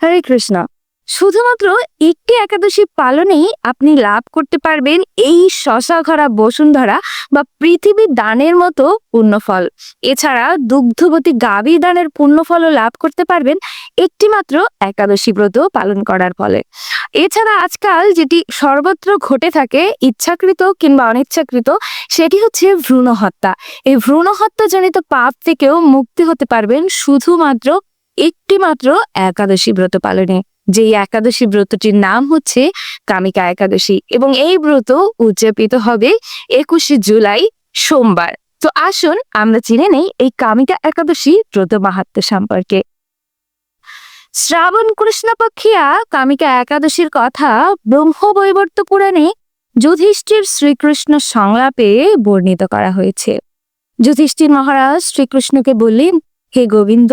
হরে কৃষ্ণ। শুধুমাত্র একটি একাদশী পালনেই আপনি লাভ করতে পারবেন এই শশা ঘরা বসুন্ধরা বা পৃথিবী দানের মতো পুণ্যফল। এছাড়া দুগ্ধবতী গাভী দানের পুণ্যফলও লাভ করতে পারবেন একটি মাত্র একাদশী ব্রত পালন করার ফলে। এছাড়া আজকাল যেটি সর্বত্র ঘটে থাকে, ইচ্ছাকৃত কিংবা অনিচ্ছাকৃত, সেটি হচ্ছে ভ্রূণ হত্যা এই ভ্রূণ হত্যাজনিত পাপ থেকেও মুক্তি হতে পারবেন শুধুমাত্র একটি মাত্র একাদশী ব্রত পালনে। যেই একাদশী ব্রতটির নাম হচ্ছে কামিকা একাদশী এবং এই ব্রত উদযাপিত হবে একুশে জুলাই সোমবার। তো আসুন আমরা চিনে নেই এই কামিকা একাদশী ব্রত মাহাত্ম সম্পর্কে। শ্রাবণ কৃষ্ণপক্ষিয়া কামিকা একাদশীর কথা ব্রহ্মবৈবর্ত পুরাণে যুধিষ্ঠির শ্রীকৃষ্ণ সংলাপে বর্ণিত করা হয়েছে। যুধিষ্ঠির মহারাজ শ্রীকৃষ্ণকে বললেন, হে গোবিন্দ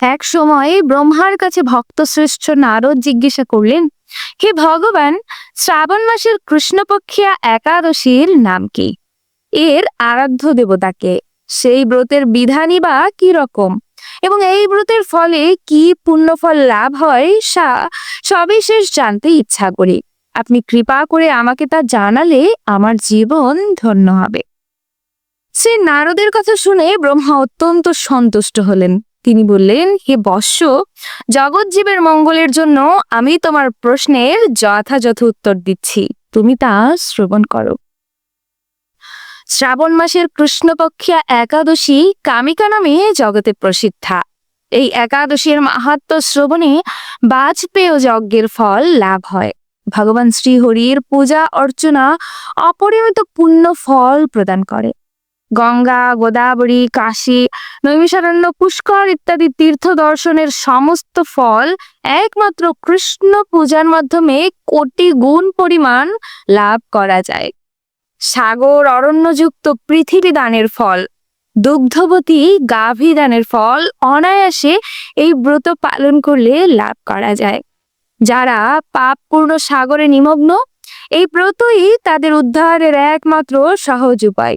এক সময় ব্রহ্মার কাছে ভক্তশ্রেষ্ঠ নারদ জিজ্ঞাসা করলেন, হে ভগবান, শ্রাবণ মাসের কৃষ্ণপক্ষিয়া একাদশীর নাম কি? এর আরাধ্য দেবতাকে সেই ব্রতের বিধানই বা কি রকম? এবং এই ব্রতের ফলে কি পুণ্যফল লাভ হয়, সা সবিশেষ জানতে ইচ্ছা করি। আপনি কৃপা করে আমাকে তা জানালে আমার জীবন ধন্য হবে সে নারদের কথা শুনে ব্রহ্মা অত্যন্ত সন্তুষ্ট হলেন। তিনি বললেন, হে বৎস, জগৎজীবের মঙ্গলের জন্য আমি তোমার প্রশ্নের যথাযথ উত্তর দিচ্ছি। তুমি তা শ্রবণ করো। শ্রাবণ মাসের কৃষ্ণপক্ষিয়া একাদশী কামিকা নামে জগতে প্রসিদ্ধা। এই একাদশীর মাহাত্ম শ্রবণে বাজপেয় যজ্ঞের ফল লাভ হয়। ভগবান শ্রীহরির পূজা অর্চনা অপরিমিত পুণ্য ফল প্রদান করে। গঙ্গা, গোদাবরী, কাশী, নৈমিষারণ্য, পুষ্কর ইত্যাদি তীর্থ দর্শনের সমস্ত ফল একমাত্র কৃষ্ণ পূজার মাধ্যমে কোটি গুণ পরিমাণ লাভ করা যায়। সাগর অরণ্যযুক্ত পৃথিবী দানের ফল, দুগ্ধবতী গাভী দানের ফল অনায়াসে এই ব্রত পালন করলে লাভ করা যায়। যারা পাপপূর্ণ সাগরে নিমগ্ন, এই ব্রতই তাদের উদ্ধারের একমাত্র সহজ উপায়।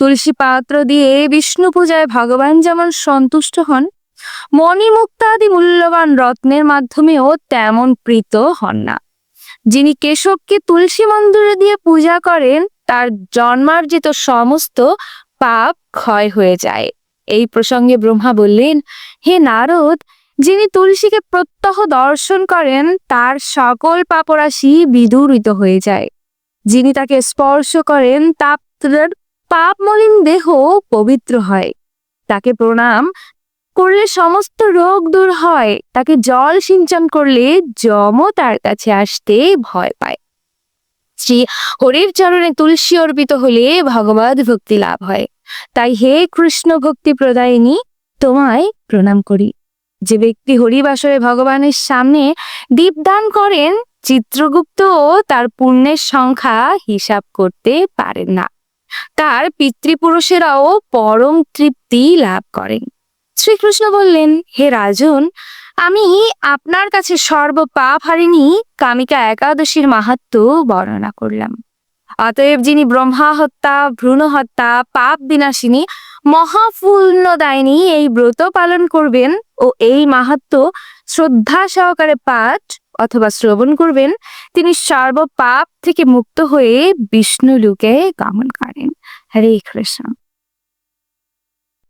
তুলসী পাত্র দিয়ে বিষ্ণু পূজায় ভগবান যেমন সন্তুষ্ট হন মণিমুক্তা আদি মূল্যবান রত্নের মাধ্যমেও তেমন প্রীত হন না। যিনি কেশবকে তুলসী মন্দিরে দিয়ে পূজা করেন, তার জন্মার্জিত সমস্ত পাপ ক্ষয় হয়ে যায়। এই প্রসঙ্গে ব্রহ্মা বললেন, হে নারদ, যিনি তুলসীকে প্রত্যহ দর্শন করেন, তার সকল পাপরাশি বিদূরিত হয়ে যায়। যিনি তাকে স্পর্শ করেন, তার পাপ মলিন দেহ পবিত্র হয়। তাকে প্রণাম করলে সমস্ত রোগ দূর হয়। তাকে জল সিঞ্চন করলে যমও তার কাছে আসতে ভয় পায়। শ্রী হরির চরণে তুলসী অর্পিত হলে ভগবত ভক্তি লাভ হয়। তাই হে কৃষ্ণ ভক্তি প্রদায়িনী, তোমায় প্রণাম করি। যে ব্যক্তি হরিবাসরে ভগবানের সামনে দীপদান করেন চিত্রগুপ্ত তার পুণ্যের সংখ্যা হিসাব করতে পারেন না। তার পিতৃপুরুষেরাও পরম তৃপ্তি লাভ করেন। শ্রীকৃষ্ণ বললেন, হে রাজন, আমি আপনার কাছে সর্বপাপ হারিনি কামিকা একাদশীর মাহাত্ম বর্ণনা করলাম। অতএব যিনি ব্রহ্মা হত্যা ভ্রূণ হত্যা পাপ বিনাশিনী মহাপুণ্যদায়িনী এই ব্রত পালন করবেন ও এই মাহাত্ম শ্রদ্ধা সহকারে পাঠ অথবা শ্রবণ করবেন তিনি সর্বপাপ থেকে মুক্ত হয়ে বিষ্ণু লোকে গমন করেন। হরে কৃষ্ণ।